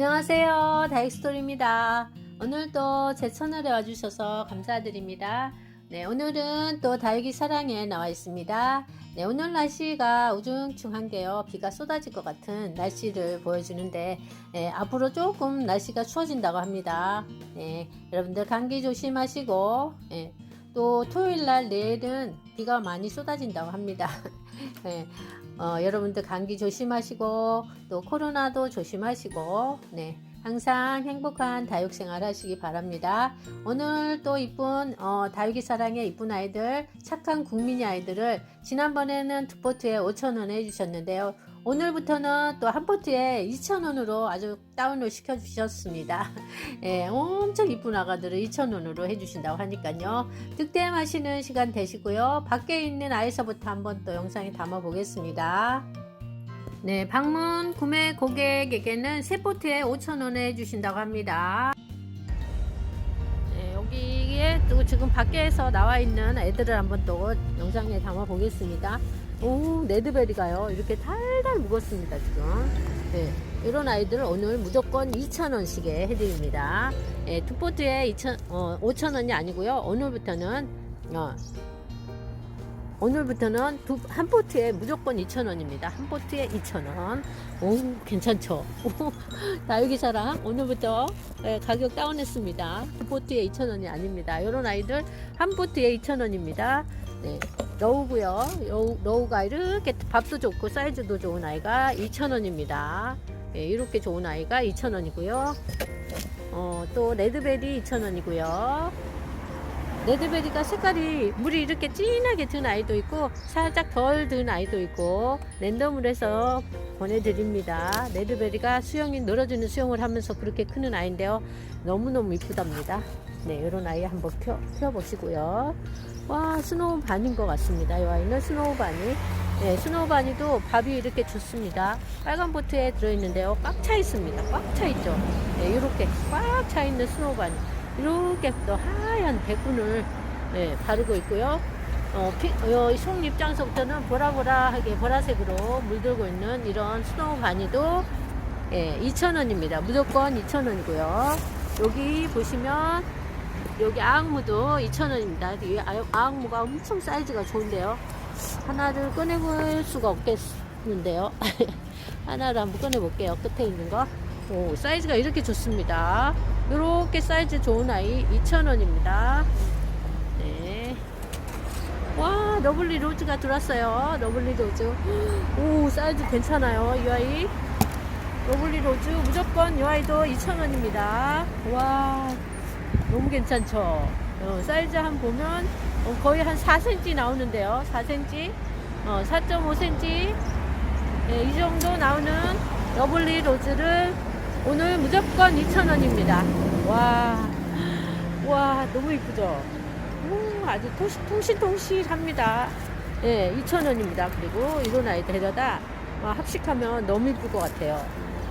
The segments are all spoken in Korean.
안녕하세요. 다익스토리입니다. 오늘도 제 채널에 와주셔서 감사드립니다. 네, 오늘은 또 다육이 사랑에 나와 있습니다. 네, 오늘 날씨가 우중충한게요. 비가 쏟아질 것 같은 날씨를 보여주는데, 네, 앞으로 조금 날씨가 추워진다고 합니다. 네, 여러분들 감기 조심하시고, 네, 또 토요일 날 내일은 비가 많이 쏟아진다고 합니다. 네, 어, 여러분들 감기 조심하시고 또 코로나도 조심하시고 네 항상 행복한 다육 생활 하시기 바랍니다. 오늘 또 이쁜 어, 다육이 사랑의 이쁜 아이들 착한 국민이 아이들을 지난번에는 두 포트에 5,000원 해주셨는데요. 오늘부터는 또 한 포트에 2,000원으로 아주 다운로드 시켜주셨습니다. 예, 엄청 이쁜 아가들을 2,000원으로 해주신다고 하니까요. 득템하시는 시간 되시고요. 밖에 있는 아이서부터 한번 또 영상에 담아 보겠습니다. 네, 방문 구매 고객에게는 세 포트에 5,000원에 해주신다고 합니다. 네, 여기에 또 지금 밖에서 나와 있는 애들을 한번 또 영상에 담아 보겠습니다. 오, 레드베리가요. 이렇게 달달 묵었습니다, 지금. 네, 이런 아이들 오늘 무조건 2,000원씩에 해드립니다. 네, 두 포트에 2,000, 어, 5,000원이 아니고요. 오늘부터는, 어, 오늘부터는 두, 한 포트에 무조건 2,000원입니다. 한 포트에 2,000원. 오, 괜찮죠? 오, 다육이 사랑 오늘부터 예, 가격 다운했습니다. 두 포트에 2,000원이 아닙니다. 이런 아이들 한 포트에 2,000원입니다. 네, 러우고요. 러우, 러우가 이렇게 밥도 좋고 사이즈도 좋은 아이가 2,000원입니다. 예, 이렇게 좋은 아이가 2,000원이고요. 어, 또 레드베리 2,000원이고요. 레드베리가 색깔이 물이 이렇게 진하게 든 아이도 있고 살짝 덜 든 아이도 있고 랜덤으로 해서 보내드립니다. 레드베리가 수영이 늘어지는 수영을 하면서 그렇게 크는 아이인데요. 너무너무 이쁘답니다. 네, 이런 아이 한번 켜, 켜보시고요. 와, 스노우 반인 것 같습니다. 이 아이는 스노우 반이. 네, 스노우 반이도 밥이 이렇게 좋습니다. 빨간 보트에 들어있는데요. 꽉 차 있습니다. 꽉 차 있죠. 네, 이렇게 꽉 차 있는 스노우 반이. 이렇게 또 하얀 백분을 네, 바르고 있고요. 어, 피, 어, 속 입장서부터는 보라보라하게 보라색으로 물들고 있는 이런 스노우 바니도 예, 2,000원입니다. 무조건 2,000원이고요. 여기 보시면 여기 아악무도 2,000원입니다. 이 아- 아악무가 엄청 사이즈가 좋은데요. 하나를 꺼내볼 수가 없겠는데요. 하나를 한번 꺼내볼게요. 끝에 있는 거. 오, 사이즈가 이렇게 좋습니다. 이렇게 사이즈 좋은 아이 2,000원입니다. 네. 와, 러블리 로즈가 들어왔어요. 러블리 로즈. 오, 사이즈 괜찮아요. 이 아이. 러블리 로즈 무조건 이 아이도 2,000원입니다. 와, 너무 괜찮죠? 어, 사이즈 한 보면 어, 거의 한 4cm 나오는데요. 4cm, 어, 4.5cm. 예, 이 정도 나오는 러블리 로즈를 오늘 무조건 2,000원입니다. 와, 와, 너무 이쁘죠? 오, 아주 통실, 통실통실합니다. 예, 2,000원입니다. 그리고 이런 아이 데려다 와, 합식하면 너무 이쁠 것 같아요.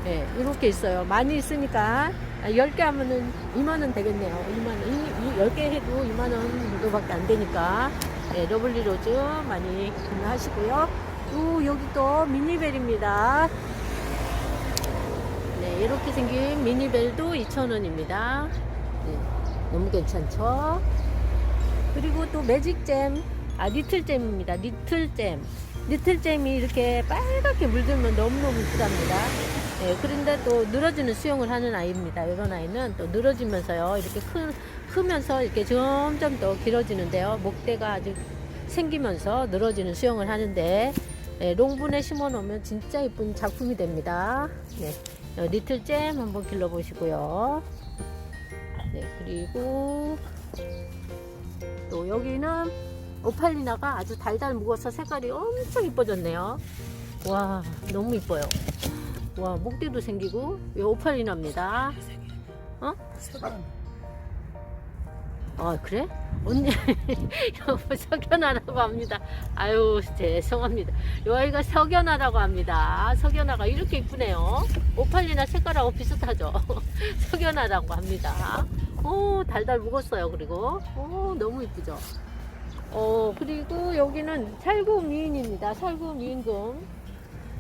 예, 이렇게 있어요. 많이 있으니까 10개 하면은 2만원 되겠네요. 2만원, 10개 해도 2만원 정도밖에 안 되니까 예, 러블리 로즈 많이 구매하시고요. 또 여기 또 미니벨입니다. 네, 이렇게 생긴 미니벨도 2,000원입니다. 네, 너무 괜찮죠? 그리고 또 매직잼, 아, 니틀잼입니다. 니틀잼. 니틀잼이 이렇게 빨갛게 물들면 너무너무 이쁘답니다. 네, 그런데 또 늘어지는 수영을 하는 아이입니다. 이런 아이는 또 늘어지면서요, 이렇게 크, 크면서 이렇게 점점 더 길어지는데요. 목대가 아주 생기면서 늘어지는 수영을 하는데, 네, 롱분에 심어 놓으면 진짜 이쁜 작품이 됩니다. 네, 어, 리틀잼 한번 길러보시고요. 네, 그리고 또 여기는 오팔리나가 아주 달달 묵어서 색깔이 엄청 이뻐졌네요. 와, 너무 이뻐요. 와, 목대도 생기고, 이 오팔리나입니다. 어? 아, 그래? 언니, 여보, 석연아라고 합니다. 아유, 죄송합니다. 이 아이가 석연아라고 합니다. 석연아가 이렇게 이쁘네요. 오팔리나 색깔하고 비슷하죠? 석연아라고 합니다. 오, 달달 묵었어요, 그리고. 오, 너무 이쁘죠? 어, 그리고 여기는 살구 미인입니다. 살구 미인금.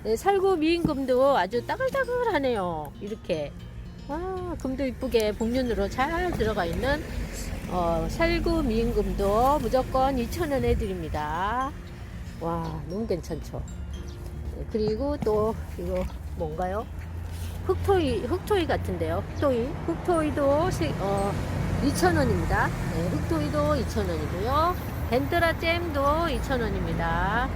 네, 살구 미인금도 아주 따글따글하네요. 이렇게. 와, 금도 이쁘게 복륜으로 잘 들어가 있는 어, 살구 미인금도 무조건 2,000원 해드립니다. 와, 너무 괜찮죠? 네, 그리고 또 이거 뭔가요? 흑토이, 흑토이 같은데요. 흑토이. 흑토이도 세- 어, 2,000원입니다. 네, 흑토이도 2,000원이고요. 벤드라 잼도 2,000원입니다.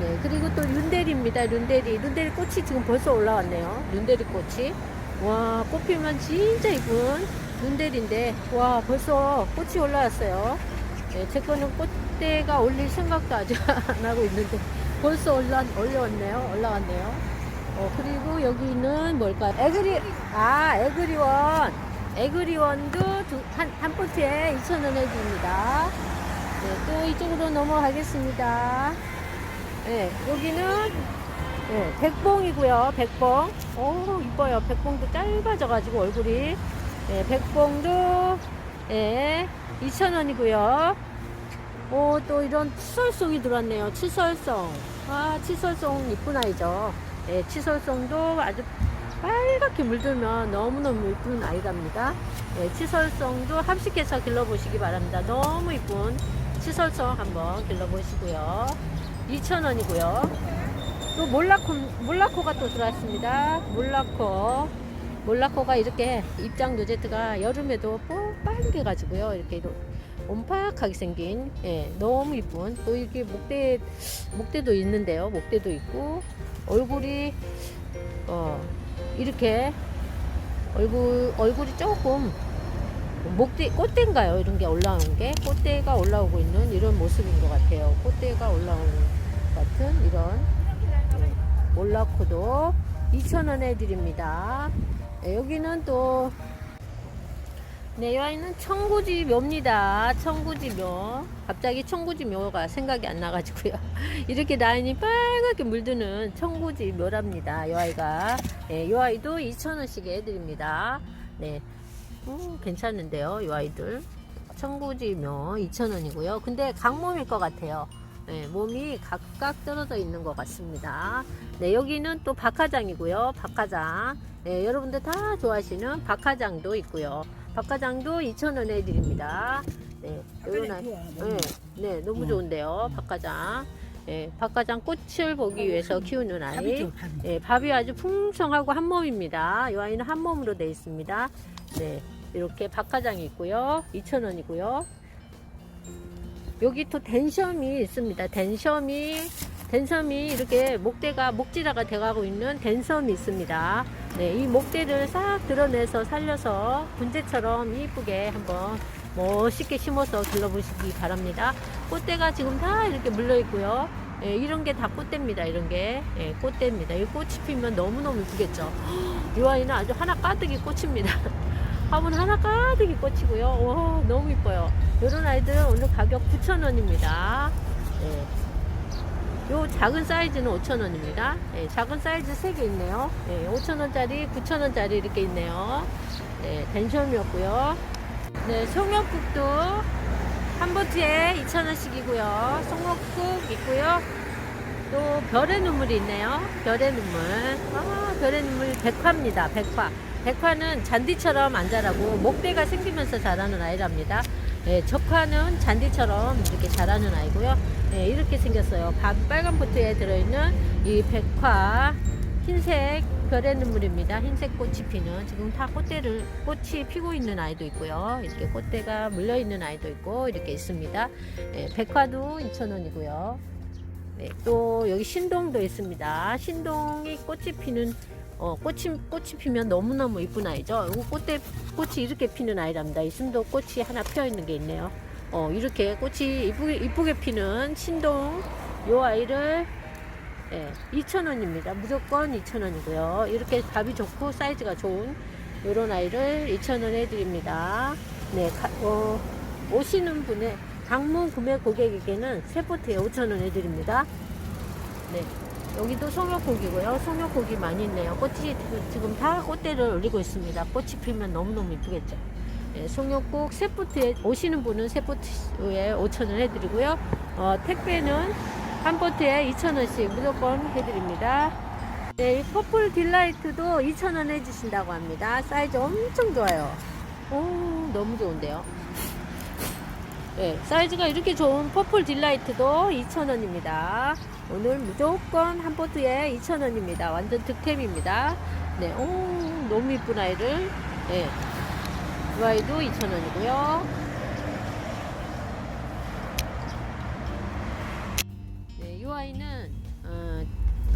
네, 그리고 또 룬데리입니다. 룬데리. 룬데리 꽃이 지금 벌써 올라왔네요. 룬데리 꽃이. 와, 꽃 피면 진짜 이쁜 룬데리인데, 와, 벌써 꽃이 올라왔어요. 네, 제 거는 꽃대가 올릴 생각도 아직 안 하고 있는데, 벌써 올라, 올라왔네요. 올라왔네요. 어, 그리고 여기는 뭘까요? 에그리, 아, 에그리원. 에그리원도 두, 한, 한 포트에 2,000원 해줍니다. 네, 또 이쪽으로 넘어가겠습니다. 네, 여기는 네, 백봉이고요. 백봉. 오, 이뻐요. 백봉도 짧아져가지고 얼굴이. 네, 백봉도 예, 2,000원이고요. 오, 또 이런 치설송이 들어왔네요. 치설송. 아, 치설송 이쁜 아이죠. 예, 치설송도 아주 빨갛게 물들면 너무너무 이쁜 아이랍니다. 예, 치설송도 합식해서 길러보시기 바랍니다. 너무 이쁜 치설송 한번 길러보시고요. 2,000원이고요. 또 몰라코, 몰라코가 또 들어왔습니다. 몰라코. 몰라코가 이렇게 입장 로제트가 여름에도 뽀 빨개 가지고요. 이렇게 도- 옴팍하게 생긴, 예, 너무 이쁜. 또 이렇게 목대, 목대도 있는데요. 목대도 있고, 얼굴이, 어, 이렇게, 얼굴, 얼굴이 조금, 목대, 꽃대인가요? 이런 게 올라오는 게? 꽃대가 올라오고 있는 이런 모습인 것 같아요. 꽃대가 올라오는 것 같은 이런, 예, 몰라코도 2,000원에 드립니다. 네, 여기는 또, 네, 여기는 청구지 묘입니다. 청구지 묘. 갑자기 청구지 묘가 생각이 안 나가지고요. 이렇게 라인이 빨갛게 물드는 청구지 묘랍니다. 이 아이가. 네, 이 아이도 2,000원씩 해드립니다. 네. 음, 괜찮은데요, 이 아이들. 청구지 묘 2,000원이고요. 근데 강몸일 것 같아요. 네, 몸이 각각 떨어져 있는 것 같습니다. 네, 여기는 또 박하장이고요. 박하장. 네, 여러분들 다 좋아하시는 박하장도 있고요. 박하장도 2,000원에 드립니다. 네, 요런. 네, 네, 너무 좋은데요. 박하장. 네, 박하장 꽃을 보기 위해서 키우는 아이. 밥이. 네, 밥이 아주 풍성하고 한 몸입니다. 이 아이는 한 몸으로 되어 있습니다. 네, 이렇게 박하장이 있고요. 2,000원이고요. 여기 또 댄섬이 있습니다. 댄섬이 댄섬이 이렇게 목대가 목지라가 돼가고 있는 댄섬이 있습니다. 네, 이 목대를 싹 드러내서 살려서 분재처럼 이쁘게 한번 멋있게 심어서 길러보시기 바랍니다. 꽃대가 지금 다 이렇게 물려 있고요. 예, 이런 게 다 꽃대입니다. 이런 게 예, 꽃대입니다. 이 꽃이 피면 너무너무 이쁘겠죠. 이 아이는 아주 하나 가득이 꽃입니다. 화분 하나 가득이 꽃이고요. 와, 너무 이뻐요. 이런 아이들은 오늘 가격 9,000원입니다. 예. 요 작은 사이즈는 5,000원입니다. 예, 작은 사이즈 3개 있네요. 예, 5,000원짜리, 9,000원짜리 이렇게 있네요. 네, 댄섬이었고요. 네, 송역국도 한 보트에 2,000원씩이고요. 송역국 있고요. 또 별의 눈물이 있네요. 별의 눈물. 아, 별의 눈물 백화입니다. 백화. 백화는 잔디처럼 안 자라고 목대가 생기면서 자라는 아이랍니다. 예, 적화는 잔디처럼 이렇게 자라는 아이고요. 예, 이렇게 생겼어요. 바- 빨간 보트에 들어있는 이 백화 흰색 별의 눈물입니다. 흰색 꽃이 피는 지금 다 꽃대를 꽃이 피고 있는 아이도 있고요. 이렇게 꽃대가 물려 있는 아이도 있고 이렇게 있습니다. 예, 백화도 2,000원이고요. 네, 또 여기 신동도 있습니다. 신동이 꽃이 피는 어, 꽃이 꽃이 피면 너무너무 이쁜 아이죠. 꽃대 꽃이 이렇게 피는 아이랍니다. 이 신동 꽃이 하나 피어 있는 게 있네요. 어, 이렇게 꽃이 이쁘게 이쁘게 피는 신동 요 아이를 예, 2,000원입니다. 무조건 2,000원이고요. 이렇게 밥이 좋고 사이즈가 좋은 이런 아이를 2,000원에 드립니다. 네, 가- 어, 오시는 분의 방문 구매 고객에게는 세 포트에 5,000원에 드립니다. 네. 여기도 송역고기고요. 송역고기 많이 있네요. 꽃이 지금 다 꽃대를 올리고 있습니다. 꽃이 피면 너무너무 이쁘겠죠. 네, 송역국 세 포트에 오시는 분은 세 포트에 5,000원 해드리고요. 어, 택배는 한 포트에 2,000원씩 무조건 해드립니다. 네, 이 퍼플 딜라이트도 2,000원 해주신다고 합니다. 사이즈 엄청 좋아요. 오, 너무 좋은데요. 네, 사이즈가 이렇게 좋은 퍼플 딜라이트도 2,000원입니다. 오늘 무조건 한 보트에 2,000원입니다. 완전 득템입니다. 네, 오, 너무 이쁜 아이를. 네, 이 아이도 2,000원이고요. 네, 이 아이는 어,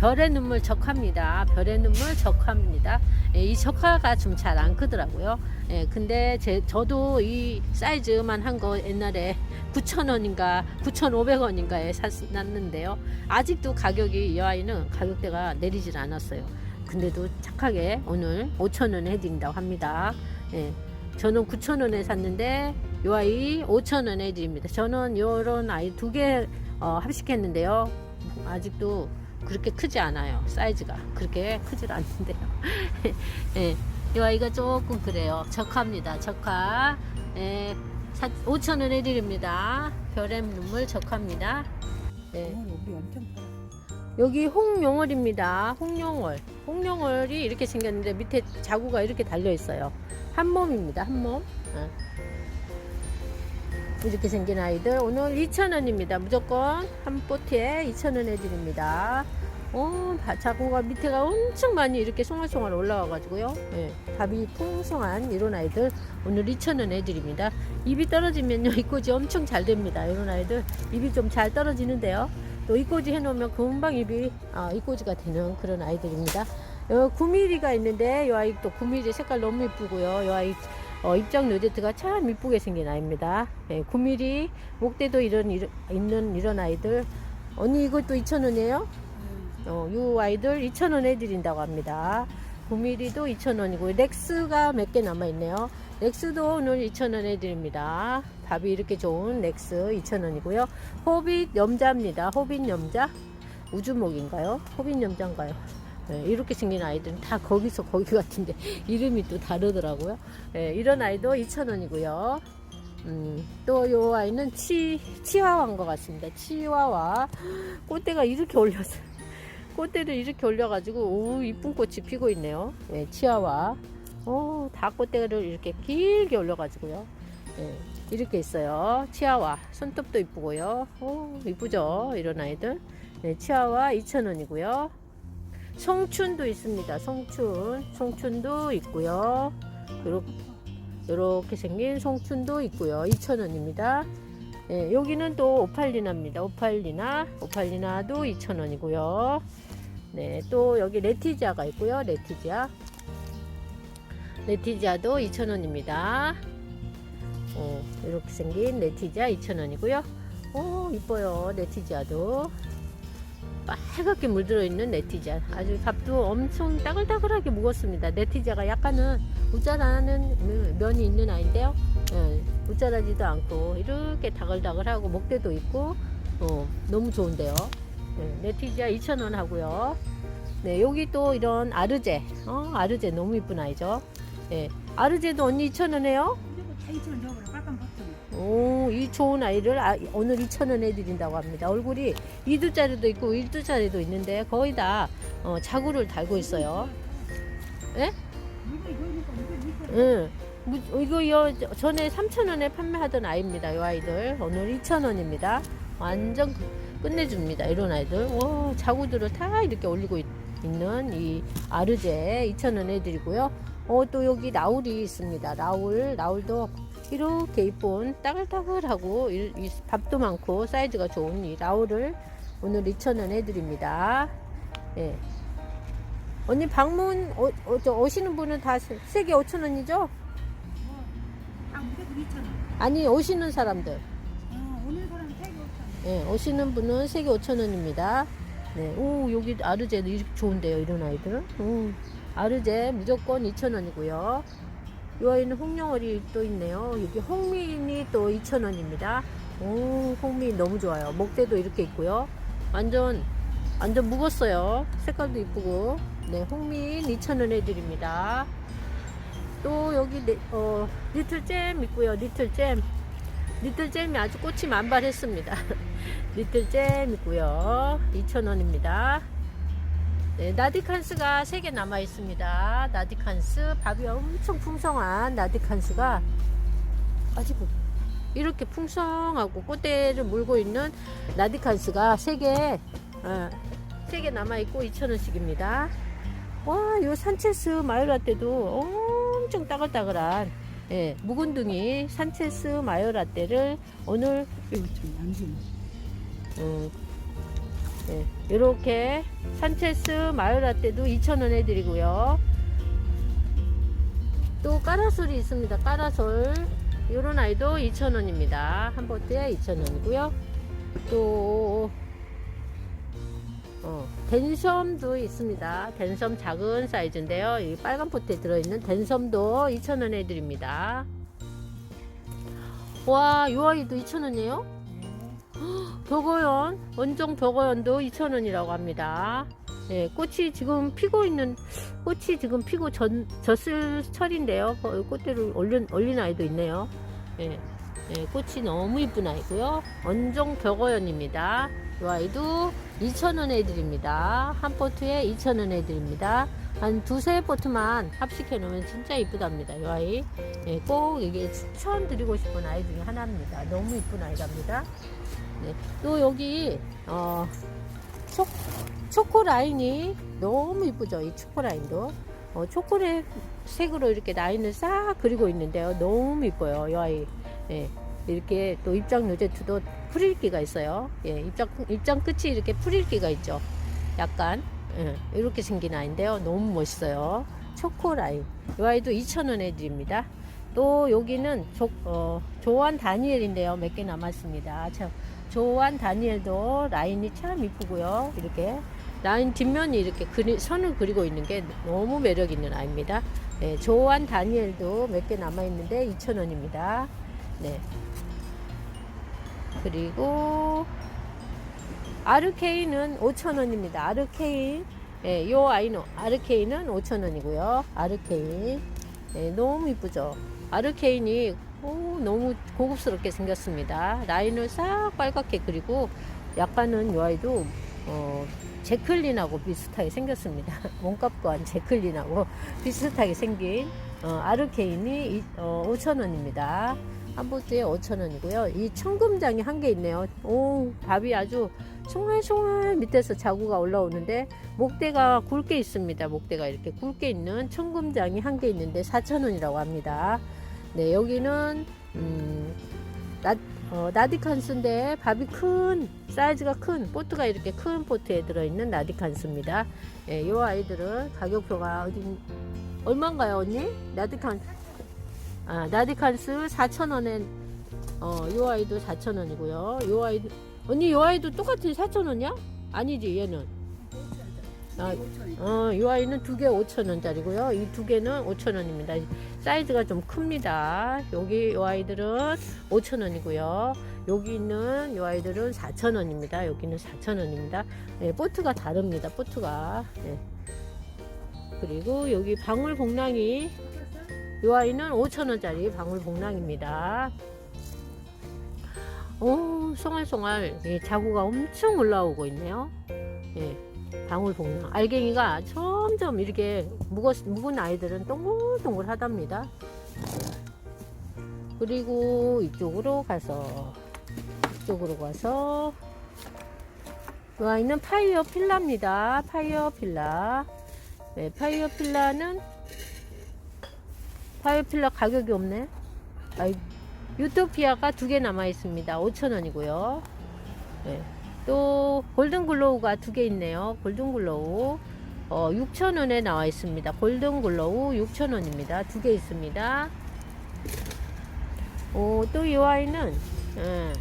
별의 눈물 적합니다. 별의 눈물 적합니다. 예, 이 적화가 좀 잘 안 크더라고요. 예, 근데 제, 저도 이 사이즈만 한 거 옛날에 9,000원인가 9,500원인가에 샀는데요. 아직도 가격이 이 아이는 가격대가 내리질 않았어요. 근데도 착하게 오늘 5,000원에 해드린다고 합니다. 예, 저는 9,000원에 샀는데 이 아이 5,000원에 해드립니다. 저는 요런 아이 두 개 어, 합식했는데요. 아직도 그렇게 크지 않아요. 사이즈가 그렇게 크질 않는데요. 예, 이 아이가 조금 그래요. 적합니다. 적합. 예, 5,000원 해드립니다. 별의 눈물 적합니다. 팔아. 여기 홍용월입니다. 홍용월. 홍용월이 이렇게 생겼는데 밑에 자구가 이렇게 달려 있어요. 한 몸입니다. 한 몸. 어. 이렇게 생긴 아이들 오늘 2,000원입니다. 무조건 한 보트에 2,000원 해드립니다. 어, 바- 자구가 밑에가 엄청 많이 이렇게 송알송알 올라와가지고요. 예, 밥이 풍성한 이런 아이들 오늘 2,000원 해드립니다. 입이 떨어지면요, 입꼬지 엄청 잘 됩니다. 이런 아이들 입이 좀 잘 떨어지는데요. 또 입꼬지 해놓으면 금방 입이 아, 입꼬지가 되는 그런 아이들입니다. 어, 9mm가 있는데 이 아이 또 9mm 색깔 너무 이쁘고요. 이 아이 어, 입장 로제트가 참 이쁘게 생긴 아이입니다. 예, 9mm 목대도 이런, 이런 있는 이런 아이들. 언니 이것도 2,000원이에요? 어, 이 아이들 2,000원 해드린다고 합니다. 9mm도 2,000원이고 렉스가 몇 개 남아있네요. 렉스도 오늘 2,000원 해드립니다. 밥이 이렇게 좋은 렉스 2,000원이고요. 호빗 염자입니다. 호빗 염자 우주목인가요? 호빗 염자인가요? 네, 이렇게 생긴 아이들은 다 거기서 거기 같은데 이름이 또 다르더라고요. 네, 이런 아이도 2,000원이고요. 음, 또 요 아이는 치, 치와와인 것 같습니다. 치와와. 꽃대가 이렇게 올려서, 꽃대를 이렇게 올려가지고, 오, 이쁜 꽃이 피고 있네요. 예, 치아와. 오, 다 꽃대를 이렇게 길게 올려가지고요. 예, 이렇게 있어요. 치아와. 손톱도 이쁘고요. 오, 이쁘죠? 이런 아이들. 네, 치아와 2,000원이고요. 송춘도 있습니다. 송춘. 송춘도 있고요. 요렇게, 생긴 송춘도 있고요. 2,000원입니다. 예, 여기는 또 오팔리나입니다. 오팔리나, 오팔리나도 2,000원이고요. 네, 또 여기 레티지아가 있고요. 레티지아. 레티지아도 2,000원입니다. 어, 이렇게 생긴 레티지아 2,000원이고요. 오, 이뻐요. 레티지아도. 빨갛게 물들어 있는 네티자. 아주 밥도 엄청 따글따글하게 묵었습니다. 네티자가 약간은 우짜라는 면이 있는 아이인데요. 예, 우짜라지도 않고 이렇게 다글다글하고 목대도 있고 어, 너무 좋은데요. 네, 네티자 2,000원 하고요. 네, 여기 또 이런 아르제. 어, 아르제 너무 이쁜 아이죠. 예, 아르제도 언니 2,000원에요? 무조건 다 이천 줘버려. 빨간 버튼. 오, 이 좋은 아이를 아, 오늘 2,000원 해드린다고 합니다. 얼굴이 2두짜리도 있고 1두짜리도 있는데 거의 다 어, 자구를 달고 있어요. 예? 이거 이거. 응. 무- 이거 요 전에 3,000원에 판매하던 아이입니다. 이 아이들 오늘 2,000원입니다. 완전 끝내줍니다. 이런 아이들. 와, 자구들을 다 이렇게 올리고 있, 는이 아르제 2,000원 해드리고요. 어, 또 여기 라울이 있습니다. 라울, 라울도 이렇게 이쁜 따글따글하고 이, 이 밥도 많고 사이즈가 좋은 이 라울을 오늘 2,000원 해드립니다. 예. 언니 방문 어, 어, 저 오시는 분은 다 세개 5,000원이죠? 아 원. 아니 오시는 사람들 어 오늘 사람 세개 오천. 예, 오시는 분은 세개 5,000원입니다. 네, 오 여기 아르제도 이렇게 좋은데요 이런 아이들은 오, 아르제 무조건 2,000원이고요. 이 아이는 홍영어리 또 있네요. 여기 홍미인이 또 2,000원입니다. 오 홍미인 너무 좋아요. 목대도 이렇게 있고요. 완전 완전 묵었어요. 색깔도 이쁘고 네 홍미인 2,000원 해드립니다. 또 여기 네, 어, 리틀 잼 있고요. 리틀 잼 리틀 잼이 아주 꽃이 만발했습니다. 리틀 잼 있고요. 2,000원입니다. 네, 나디칸스가 3개 남아 있습니다. 나디칸스 밥이 엄청 풍성한 나디칸스가 아직 이렇게 풍성하고 꽃대를 물고 있는 나디칸스가 3개 어, 3개 남아 있고 2,000원씩입니다. 와, 요 산체스 마요라 때도 엄청 따글따글한 예, 묵은둥이 산체스 마요 라떼를 오늘 이거 좀 양심. 음, 네, 이렇게 산체스 마요라떼도 2,000원 해드리고요. 또 까라솔이 있습니다. 까라솔 이런 아이도 2,000원입니다. 한 보트에 2,000원이고요. 또 어, 덴섬도 있습니다. 덴섬 작은 사이즈인데요. 이 빨간 포트에 들어있는 덴섬도 2,000원 해드립니다. 와, 이 아이도 2,000원이에요? 벽어연, 원종 벽어연도 2,000원이라고 합니다. 예, 꽃이 지금 피고 있는, 꽃이 지금 피고 전, 졌을 철인데요. 어, 꽃대를 올린, 올린 아이도 있네요. 예, 예, 꽃이 너무 이쁜 아이고요. 원종 벽어연입니다. 이 아이도 2,000원 해드립니다. 한 포트에 2,000원 해드립니다. 한 두세 포트만 합식해 놓으면 진짜 이쁘답니다. 이 아이. 예, 꼭 이게 추천드리고 싶은 아이 중에 하나입니다. 너무 이쁜 아이랍니다. 네. 또 여기 어, 초, 초코 라인이 너무 이쁘죠. 이 초코 라인도 어, 초콜릿 색으로 이렇게 라인을 싹 그리고 있는데요. 너무 이뻐요. 이 아이. 예. 이렇게 또 입장 요제트도 풀일기가 있어요. 예, 입장 입장 끝이 이렇게 풀일기가 있죠. 약간 예, 이렇게 생긴 아이인데요. 너무 멋있어요. 초코 라인. 이 아이도 2,000원 해드립니다. 또 여기는 조, 어, 조한 다니엘인데요. 몇 개 남았습니다. 참, 조한 다니엘도 라인이 참 이쁘고요. 이렇게 라인 뒷면이 이렇게 그리, 선을 그리고 있는 게 너무 매력 있는 아이입니다. 네, 조한 다니엘도 몇 개 남아 있는데 2,000원입니다. 네. 그리고 아르케인은 5,000원입니다. 아르케인. 예, 요 아이는 아르케인은 5,000원이고요. 아르케인. 예, 너무 이쁘죠? 아르케인이 오, 너무 고급스럽게 생겼습니다. 라인을 싹 빨갛게 그리고 약간은 요 아이도 어, 제클린하고 비슷하게 생겼습니다. 몸값과 한 제클린하고 비슷하게 생긴 어, 아르케인이 어, 5,000원입니다. 한 보트에 5,000원이고요. 이 청금장이 한 개 있네요. 오, 밥이 아주 송알송알 밑에서 자구가 올라오는데 목대가 굵게 있습니다. 목대가 이렇게 굵게 있는 청금장이 한 개 있는데 4,000원이라고 합니다. 네, 여기는 음, 나, 어, 나디칸스인데 밥이 큰 사이즈가 큰 포트가 이렇게 큰 포트에 들어있는 나디칸스입니다. 예, 이 아이들은 가격표가 어디 얼마인가요, 언니? 나디칸 아, 나디칸스 4,000원에 어, 이 아이도 4,000원이고요. 이 아이도 언니 이 아이도 똑같은 4,000원이야? 아니지 얘는. 아, 어, 이 아이는 두 개 5,000원짜리고요. 이 두 개는 5,000원입니다. 사이즈가 좀 큽니다. 여기 이 아이들은 5,000원이고요. 여기 있는 이 아이들은 4,000원입니다. 여기는 4,000원입니다. 네, 보트가 다릅니다. 보트가. 네. 그리고 여기 방울 복랑이 이 아이는 5,000원짜리 방울복랑입니다. 오, 송알송알 예, 자구가 엄청 올라오고 있네요. 예, 방울복랑. 알갱이가 점점 이렇게 묵었, 묵은 아이들은 동글동글 하답니다. 그리고 이쪽으로 가서 이쪽으로 가서 이 아이는 파이어 필라입니다. 파이어 필라. 네, 파이어 필라는 파이어 필라 가격이 없네. 아이, 유토피아가 두 개 남아 있습니다. 5,000원이고요. 네. 또 골든 글로우가 두 개 있네요. 골든 글로우 어, 6,000원에 나와 있습니다. 골든 글로우 6,000원입니다. 두 개 있습니다. 오, 또 이 아이는 예,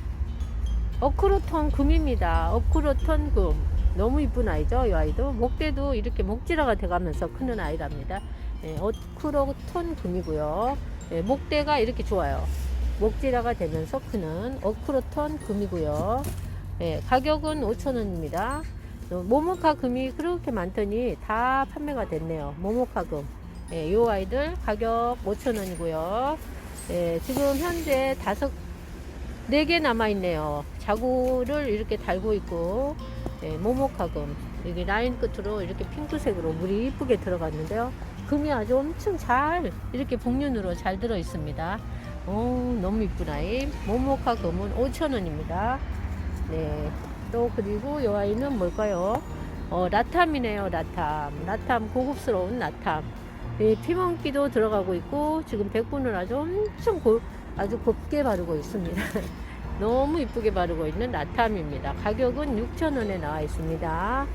어크로톤 금입니다. 어크로톤 금. 너무 이쁜 아이죠, 이 아이도. 목대도 이렇게 목질화가 돼가면서 크는 아이랍니다. 예, 어크로톤 금이고요. 예, 목대가 이렇게 좋아요. 목질화가 되면서 크는 어크로톤 금이고요. 예, 가격은 5,000원입니다. 모모카 금이 그렇게 많더니 다 판매가 됐네요. 모모카 금. 예, 요 아이들 가격 5,000원이고요. 예, 지금 현재 다섯, 네 개 남아 있네요. 자구를 이렇게 달고 있고, 예, 모모카 금. 여기 라인 끝으로 이렇게 핑크색으로 물이 이쁘게 들어갔는데요. 금이 아주 엄청 잘 이렇게 복륜으로 잘 들어 있습니다. 오, 너무 이쁘나 이. 모모카 금은 5,000원입니다. 네. 또 그리고 이 아이는 뭘까요? 어, 라탐이네요, 라탐. 라탐, 고급스러운 라탐. 네, 피멍기도 들어가고 있고, 지금 백분을 아주 엄청 고, 아주 곱게 바르고 있습니다. 너무 이쁘게 바르고 있는 라탐입니다. 가격은 6,000원에 나와 있습니다.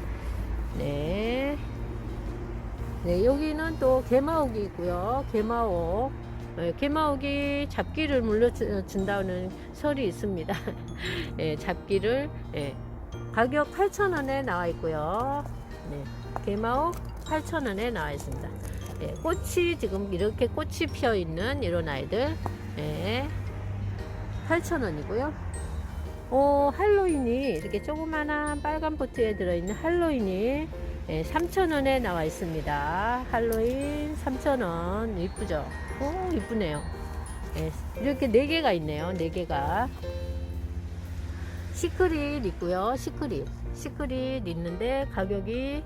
네. 네, 여기는 또 개마옥이 있고요. 개마옥. 네, 개마옥이 잡기를 물려준다는 설이 있습니다. 예, 잡기를, 예, 가격 8,000원에 나와 있고요. 네, 개마옥 8,000원에 나와 있습니다. 예, 꽃이 지금 이렇게 꽃이 피어 있는 이런 아이들, 예, 8,000원이고요. 어, 할로윈이 이렇게 조그마한 빨간 포트에 들어있는 할로윈이 예, 3,000원에 나와 있습니다. 할로윈 3,000원. 이쁘죠? 오, 이쁘네요. 예, 이렇게 4개가 있네요. 4개가. 시크릿 있고요. 시크릿. 시크릿 있는데 가격이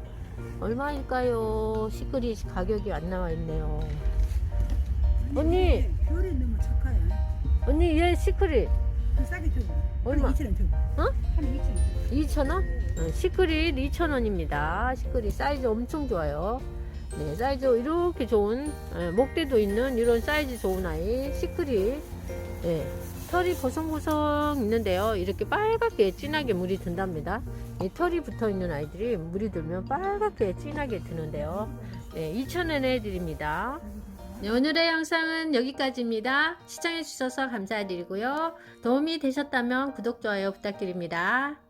얼마일까요? 시크릿 가격이 안 나와 있네요. 언니! 별이 너무 착하야. 언니, 얘 시크릿 그 싸게 주고. 얼마? 한 2천 원 주고. 어? 한 2천 원. 2,000원? 어, 시크릿 2,000원입니다. 시크릿 사이즈 엄청 좋아요. 네, 사이즈 이렇게 좋은, 예, 목대도 있는 이런 사이즈 좋은 아이, 시크릿. 예, 털이 보송보송 있는데요. 이렇게 빨갛게 진하게 물이 든답니다. 이 털이 붙어 있는 아이들이 물이 들면 빨갛게 진하게 드는데요. 네, 2,000원에 드립니다. 네, 오늘의 영상은 여기까지입니다. 시청해주셔서 감사드리고요. 도움이 되셨다면 구독, 좋아요 부탁드립니다.